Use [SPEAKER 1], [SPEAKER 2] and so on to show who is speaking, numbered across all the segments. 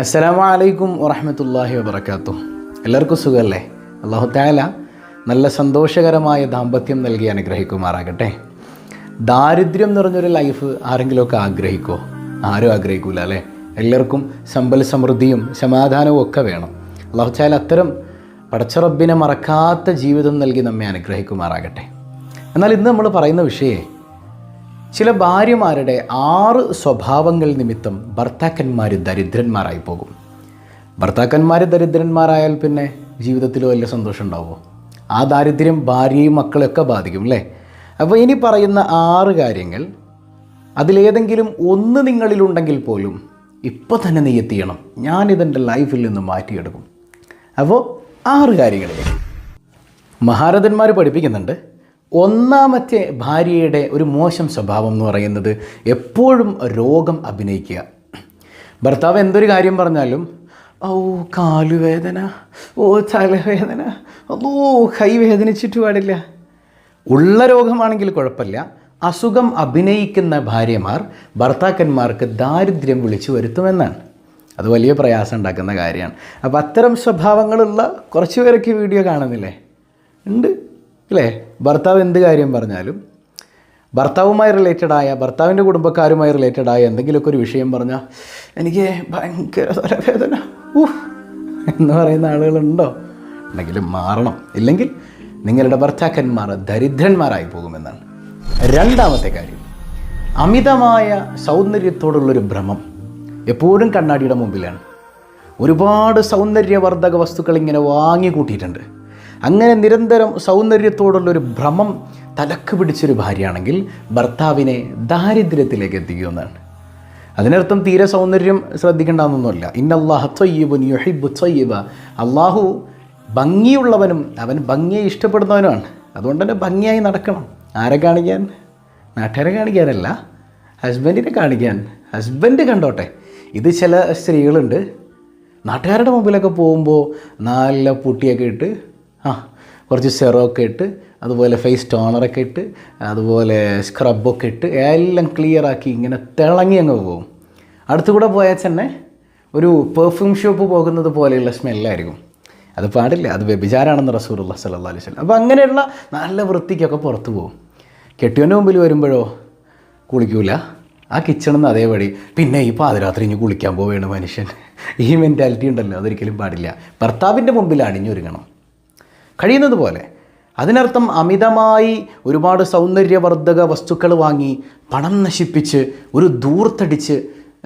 [SPEAKER 1] അസ്സലാമു അലൈക്കും വറഹമത്തല്ലാഹി വബർക്കാത്തു എല്ലാവർക്കും സുഖമല്ലേ? അള്ളാഹു താല നല്ല സന്തോഷകരമായ ദാമ്പത്യം നൽകി അനുഗ്രഹിക്കുമാറാകട്ടെ. ദാരിദ്ര്യം നിറഞ്ഞൊരു ലൈഫ് ആരെങ്കിലുമൊക്കെ ആഗ്രഹിക്കുമോ ആരും ആഗ്രഹിക്കൂല അല്ലേ? എല്ലാവർക്കും സമ്പൽ സമൃദ്ധിയും സമാധാനവും ഒക്കെ വേണം. അള്ളാഹു താല അത്തരം പടച്ചറബിനെ മറക്കാത്ത ജീവിതം നൽകി നമ്മെ അനുഗ്രഹിക്കുമാറാകട്ടെ. എന്നാൽ ഇന്ന് നമ്മൾ പറയുന്ന വിഷയേ ചില ഭാര്യമാരുടെ ആറ് സ്വഭാവങ്ങൾ നിമിത്തം ഭർത്താക്കന്മാർ ദരിദ്രന്മാരായി പോകും. ഭർത്താക്കന്മാർ ദരിദ്രന്മാരായാൽ പിന്നെ ജീവിതത്തിൽ വലിയ സന്തോഷം ഉണ്ടാവുമോ? ആ ദാരിദ്ര്യം ഭാര്യയും മക്കളെയൊക്കെ ബാധിക്കും അല്ലേ അപ്പോൾ ഇനി പറയുന്ന ആറ് കാര്യങ്ങൾ. അതിലേതെങ്കിലും ഒന്ന് നിങ്ങളിലുണ്ടെങ്കിൽ പോലും ഇപ്പോൾ തന്നെ നീ എത്തിയണം. ഞാനിതെന്റെ ലൈഫിൽ നിന്ന് മാറ്റിയെടുക്കും. അപ്പോൾ ആറ് കാര്യങ്ങളിലേക്ക് മഹാരഥന്മാർ പഠിപ്പിക്കുന്നുണ്ട്. ഒന്നാമത്തെ ഭാര്യയുടെ ഒരു മോശം സ്വഭാവം എന്ന് പറയുന്നത് എപ്പോഴും രോഗം അഭിനയിക്കുക. ഭർത്താവ് എന്തൊരു കാര്യം പറഞ്ഞാലും ഓ കാലുവേദന ഓ തലവേദന ഓ കൈ വേദനിച്ചിട്ട് പാടില്ല. ഉള്ള രോഗമാണെങ്കിൽ കുഴപ്പമില്ല. അസുഖം അഭിനയിക്കുന്ന ഭാര്യമാർ ഭർത്താക്കന്മാർക്ക് ദാരിദ്ര്യം വിളിച്ചു വരുത്തുമെന്നാണ്. അത് വലിയ പ്രയാസം ഉണ്ടാക്കുന്ന കാര്യമാണ്. അപ്പോൾ അത്തരം സ്വഭാവങ്ങളുള്ള കുറച്ച് പേരൊക്കെ വീഡിയോ കാണുന്നില്ലേ? ഉണ്ട്. അല്ലേ ഭർത്താവ് എന്ത് കാര്യം പറഞ്ഞാലും ഭർത്താവുമായി റിലേറ്റഡ് ആയ ഭർത്താവിന്റെ കുടുംബക്കാരുമായി റിലേറ്റഡ് ആയ എന്തെങ്കിലുമൊക്കെ ഒരു വിഷയം പറഞ്ഞാൽ എനിക്ക് ഭയങ്കര തലവേദന. ഊഹ് എന്ന് പറയുന്ന ആളുകളുണ്ടോ? ഉണ്ടെങ്കിലും മാറണം. ഇല്ലെങ്കിൽ നിങ്ങളുടെ ഭർത്താക്കന്മാർ ദരിദ്രന്മാരായി പോകുമെന്നാണ്. രണ്ടാമത്തെ കാര്യം അമിതമായ സൗന്ദര്യത്തോടുള്ളൊരു ഭ്രമം എപ്പോഴും കണ്ണാടിയുടെ മുമ്പിലാണ്. ഒരുപാട് സൗന്ദര്യവർദ്ധക വസ്തുക്കൾ ഇങ്ങനെ വാങ്ങി കൂട്ടിയിട്ടുണ്ട് അങ്ങനെ നിരന്തരം സൗന്ദര്യത്തോടുള്ളൊരു ഭ്രമം തലക്ക് പിടിച്ചൊരു ഭാര്യയാണെങ്കിൽ ഭർത്താവിനെ ദാരിദ്ര്യത്തിലേക്ക് എത്തിക്കുമെന്നാണ് അതിനർത്ഥം തീരെ സൗന്ദര്യം ശ്രദ്ധിക്കേണ്ടെന്നൊന്നുമില്ല ഇന്നല്ലാഹ് ത്വയ്യിബുൻ യുഹിബു ത്വയ്യിബ. അള്ളാഹു ഭംഗിയുള്ളവനും അവൻ ഭംഗിയെ ഇഷ്ടപ്പെടുന്നവനുമാണ്. അതുകൊണ്ട് തന്നെ ഭംഗിയായി നടക്കണം. ആരെ കാണിക്കാൻ? നാട്ടുകാരെ കാണിക്കാനല്ല. ഹസ്ബൻഡിനെ കാണിക്കാൻ. ഹസ്ബൻഡ് കണ്ടോട്ടെ ഇത് ചില സ്ത്രീകളുണ്ട്. നാട്ടുകാരുടെ മുമ്പിലൊക്കെ പോകുമ്പോൾ നല്ല പുട്ടിയൊക്കെ ഇട്ട് ആ കുറച്ച് സെറോക്കെ ഇട്ട് അതുപോലെ ഫേസ് ടോണറൊക്കെ ഇട്ട് അതുപോലെ സ്ക്രബൊക്കെ ഇട്ട് എല്ലാം ക്ലിയറാക്കി ഇങ്ങനെ തിളങ്ങി അങ്ങ് പോകും. അടുത്തുകൂടെ പോയാൽ തന്നെ ഒരു പെർഫ്യൂം ഷോപ്പ് പോകുന്നത് പോലെയുള്ള സ്മെല്ലായിരിക്കും അത് പാടില്ല അത് വ്യഭിചാരാണെന്ന് റസൂറുള്ള സല്ലാ അലൈഹി സ്വലം അപ്പോൾ അങ്ങനെയുള്ള നല്ല വൃത്തിക്കൊക്കെ പുറത്തു പോകും. കെട്ടിയവന്റെ മുമ്പിൽ വരുമ്പോഴോ? കുളിക്കൂല. ആ കിച്ചണിൽ അതേപടി. പിന്നെ ഈ പാതിരാത്രി ഇനി കുളിക്കാൻ പോവുകയാണ് മനുഷ്യൻ. ഈ മെന്റാലിറ്റി ഉണ്ടല്ലോ അതൊരിക്കലും പാടില്ല. ഭർത്താവിന്റെ മുമ്പിൽ അണിഞ്ഞൊരുങ്ങണം. കഴിയുന്നത് പോലെ അതിനർത്ഥം അമിതമായി ഒരുപാട് സൗന്ദര്യവർദ്ധക വസ്തുക്കൾ വാങ്ങി പണം നശിപ്പിച്ച് ഒരു ദൂർത്തടിച്ച്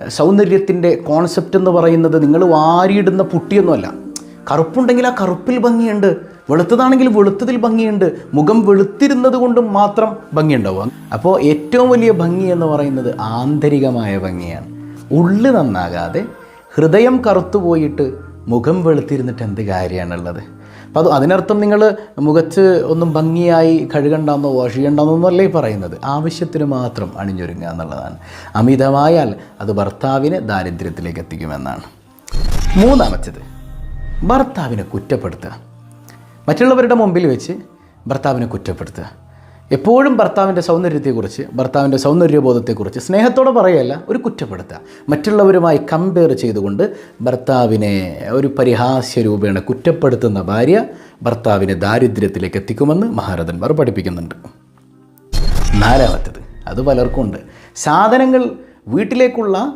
[SPEAKER 1] സൗന്ദര്യത്തിന്റെ കോൺസെപ്റ്റ് എന്ന് പറയുന്നത് നിങ്ങൾ വാരിയിടുന്ന പുട്ടിയൊന്നുമല്ല. കറുപ്പുണ്ടെങ്കിൽ ആ കറുപ്പിൽ ഭംഗിയുണ്ട് വെളുത്തതാണെങ്കിൽ വെളുത്തതിൽ ഭംഗിയുണ്ട് മുഖം വെളുത്തിരുന്നത് കൊണ്ട് മാത്രം ഭംഗിയുണ്ടാവുക. അപ്പോൾ ഏറ്റവും വലിയ ഭംഗി എന്ന് പറയുന്നത് ആന്തരികമായ ഭംഗിയാണ്. ഉള്ളു നന്നാകാതെ ഹൃദയം കറുത്തു പോയിട്ട് മുഖം വെളുത്തിരുന്നിട്ട് എന്ത് കാര്യമാണുള്ളത്? അപ്പോൾ അത് അതിനർത്ഥം നിങ്ങൾ മുഖത്ത് ഒന്നും ഭംഗിയായി കഴുകണ്ടെന്നോ വാഷ് ചെയ്യണ്ടെന്നോ അല്ലേ പറയുന്നത്. ആവശ്യത്തിന് മാത്രം അണിഞ്ഞൊരുങ്ങുക എന്നുള്ളതാണ്. അമിതമായാൽ അത് ഭർത്താവിനെ ദാരിദ്ര്യത്തിലേക്ക് എത്തിക്കുമെന്നാണ്. മൂന്നാമത്തേത് ഭർത്താവിനെ കുറ്റപ്പെടുത്തുക. മറ്റുള്ളവരുടെ മുമ്പിൽ വെച്ച് ഭർത്താവിനെ കുറ്റപ്പെടുത്തുക. എപ്പോഴും ഭർത്താവിന്റെ സൗന്ദര്യത്തെക്കുറിച്ച് ഭർത്താവിന്റെ സൗന്ദര്യബോധത്തെക്കുറിച്ച് സ്നേഹത്തോടെ പറയല്ല ഒരു കുറ്റപ്പെടുത്തുക. മറ്റുള്ളവരുമായി കമ്പയർ ചെയ്തുകൊണ്ട് ഭർത്താവിനെ ഒരു പരിഹാസ്യ രൂപേണ കുറ്റപ്പെടുത്തുന്ന ഭാര്യ ഭർത്താവിനെ ദാരിദ്ര്യത്തിലേക്ക് എത്തിക്കുമെന്ന് മഹാരഥന്മാർ പഠിപ്പിക്കുന്നുണ്ട്. നാലാമത്തത് അത് പലർക്കും ഉണ്ട്. സാധനങ്ങൾ വീട്ടിലേക്കുള്ള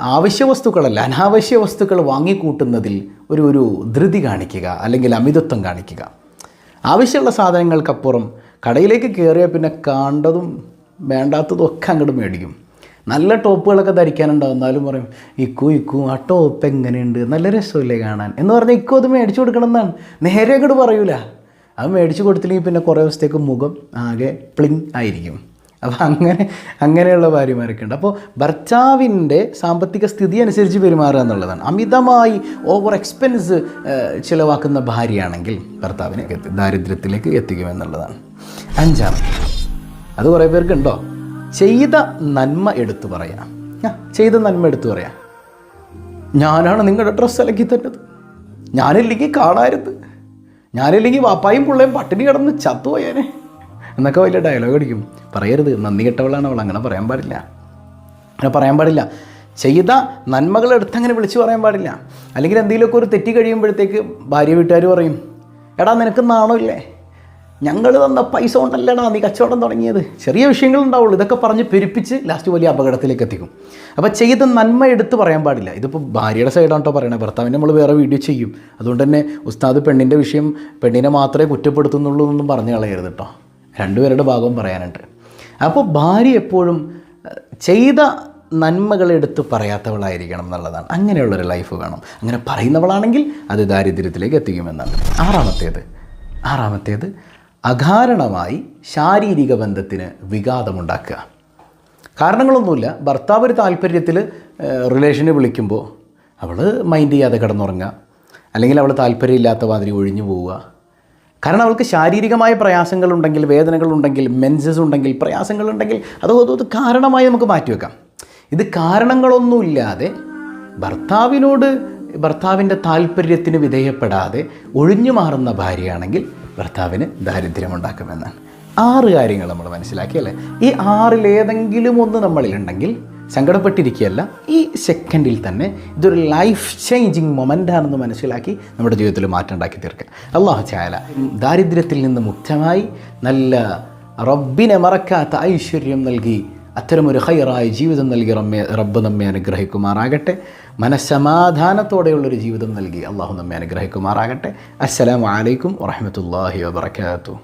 [SPEAKER 1] ആവശ്യ വസ്തുക്കളല്ല അനാവശ്യ വസ്തുക്കൾ വാങ്ങിക്കൂട്ടുന്നതിൽ ഒരു ഒരു ധൃതി കാണിക്കുക അല്ലെങ്കിൽ അമിതത്വം കാണിക്കുക. ആവശ്യമുള്ള സാധനങ്ങൾക്കപ്പുറം കടയിലേക്ക് കയറിയാൽ പിന്നെ കണ്ടതും വേണ്ടാത്തതും ഒക്കെ അങ്ങോട്ട് മേടിക്കും. നല്ല ടോപ്പുകളൊക്കെ ധരിക്കാനുണ്ടാവും എന്നാലും പറയും ഇക്കു ഇക്കു ആ ടോപ്പ് എങ്ങനെയുണ്ട്? നല്ല രസമില്ലേ കാണാൻ? എന്ന് പറഞ്ഞാൽ ഇക്കു അത് മേടിച്ചു കൊടുക്കണം എന്നാണ്. നേരെ അങ്ങോട്ട് പറയൂല. അത് മേടിച്ചു കൊടുത്തില്ലെങ്കിൽ പിന്നെ കുറേ ദിവസത്തേക്ക് മുഖം ആകെ പ്ലിങ് ആയിരിക്കും. അപ്പോൾ അങ്ങനെ അങ്ങനെയുള്ള ഭാര്യമാരൊക്കെ ഉണ്ട്. അപ്പോൾ ഭർത്താവിന്റെ സാമ്പത്തിക സ്ഥിതി അനുസരിച്ച് പെരുമാറുക എന്നുള്ളതാണ്. അമിതമായി ഓവർ എക്സ്പെൻസ് ചിലവാക്കുന്ന ഭാര്യയാണെങ്കിൽ ഭർത്താവിനെ ദാരിദ്ര്യത്തിലേക്ക് എത്തിക്കുമെന്നുള്ളതാണ് അഞ്ചാം അത് കുറേ പേർക്കുണ്ടോ ചെയ്ത നന്മ എടുത്തു പറയാം. ചെയ്ത നന്മ എടുത്തു പറയാം. ഞാനാണ് നിങ്ങളുടെ ഡ്രസ്സ് അലക്കി തന്നത്. ഞാനില്ലെങ്കിൽ കാണാരുത് ഞാനില്ലെങ്കിൽ വാപ്പായും പിള്ളയും പട്ടിണി കിടന്ന് ചത്തുപോയേനെ. എന്നൊക്കെ വലിയ ഡയലോഗ് അടിക്കും. പറയരുത് നന്ദി കെട്ടവളാണ് അവൾ അങ്ങനെ പറയാൻ പാടില്ല. അങ്ങനെ പറയാൻ പാടില്ല. ചെയ്ത നന്മകളെടുത്ത് അങ്ങനെ വിളിച്ചു പറയാൻ പാടില്ല. അല്ലെങ്കിൽ എന്തെങ്കിലുമൊക്കെ ഒരു തെറ്റി കഴിയുമ്പോഴത്തേക്ക് ഭാര്യ വീട്ടുകാർ പറയും എടാ നിനക്ക് നാണമില്ലേ? ഞങ്ങൾ തന്ന പൈസ കൊണ്ടല്ലേടാ നീ കച്ചവടം തുടങ്ങിയത്. ചെറിയ വിഷയങ്ങളുണ്ടാവുള്ളൂ ഇതൊക്കെ പറഞ്ഞ് പെരുപ്പിച്ച് ലാസ്റ്റ് വലിയ അപകടത്തിലേക്ക് എത്തിക്കും. അപ്പോൾ ചെയ്ത നന്മ എടുത്ത് പറയാൻ പാടില്ല. ഇതിപ്പോൾ ഭാര്യയുടെ സൈഡാണ് കേട്ടോ പറയണത് ഭർത്താവിനെ നമ്മൾ വേറെ വീഡിയോ ചെയ്യും. അതുകൊണ്ട് തന്നെ ഉസ്താദ് പെണ്ണിന്റെ വിഷയം പെണ്ണിനെ മാത്രമേ കുറ്റപ്പെടുത്തുന്നുള്ളൂ എന്നൊന്നും പറഞ്ഞു കളയരുത് കേട്ടോ രണ്ടുപേരുടെ ഭാഗവും പറയാനുണ്ട്. അപ്പോൾ ഭാര്യ എപ്പോഴും ചെയ്ത നന്മകളെടുത്ത് പറയാത്തവളായിരിക്കണം എന്നുള്ളതാണ്. അങ്ങനെയുള്ളൊരു ലൈഫ് വേണം. അങ്ങനെ പറയുന്നവളാണെങ്കിൽ അത് ദാരിദ്ര്യത്തിലേക്ക് എത്തിക്കുമെന്നാണ്. ആറാമത്തേത് ആറാമത്തേത് അകാരണമായി ശാരീരിക ബന്ധത്തിന് വിഘാതമുണ്ടാക്കുക. കാരണങ്ങളൊന്നുമില്ല. ഭർത്താവ് ഒരു താല്പര്യത്തിൽ റിലേഷന് വിളിക്കുമ്പോൾ അവൾ മൈൻഡ് ചെയ്യാതെ കിടന്നുറങ്ങുക. അല്ലെങ്കിൽ അവൾ താല്പര്യമില്ലാത്ത മാതിരി ഒഴിഞ്ഞു പോവുക. കാരണം അവൾക്ക് ശാരീരികമായ പ്രയാസങ്ങളുണ്ടെങ്കിൽ വേദനകളുണ്ടെങ്കിൽ മെൻസസ് ഉണ്ടെങ്കിൽ പ്രയാസങ്ങളുണ്ടെങ്കിൽ അത് അത് കാരണമായി നമുക്ക് മാറ്റിവെക്കാം ഇത് കാരണങ്ങളൊന്നുമില്ലാതെ ഭർത്താവിനോട് ഭർത്താവിന്റെ താല്പര്യത്തിന് വിധേയപ്പെടാതെ ഒഴിഞ്ഞു മാറുന്ന ഭാര്യയാണെങ്കിൽ ഭർത്താവിന് ദാരിദ്ര്യമുണ്ടാക്കുമെന്നാണ്. ആറ് കാര്യങ്ങൾ നമ്മൾ മനസ്സിലാക്കി അല്ലേ? ഈ ആറിലേതെങ്കിലും ഒന്ന് നമ്മളിലുണ്ടെങ്കിൽ സങ്കടപ്പെട്ടിരിക്കുകയല്ല ഈ സെക്കൻഡിൽ തന്നെ ഇതൊരു ലൈഫ് ചേഞ്ചിങ് മൊമെന്റാണെന്ന് മനസ്സിലാക്കി നമ്മുടെ ജീവിതത്തിൽ മാറ്റം ഉണ്ടാക്കി തീർക്കുക. അള്ളാഹു ചായാല ദാരിദ്ര്യത്തിൽ നിന്ന് മുക്തമായി നല്ല റബ്ബിനെ മറക്കാത്ത ഐശ്വര്യം നൽകി അത്തരമൊരു ഹൈറായ ജീവിതം നൽകി റമ്മെ റബ്ബ് നമ്മെ അനുഗ്രഹിക്കുമാറാകട്ടെ. മനസ്സമാധാനത്തോടെയുള്ളൊരു ജീവിതം നൽകി അള്ളാഹു നമ്മെ അനുഗ്രഹിക്കുമാറാകട്ടെ. അസ്സലാമു അലൈക്കും വറഹമത്തല്ലാഹി വബർക്കാത്തു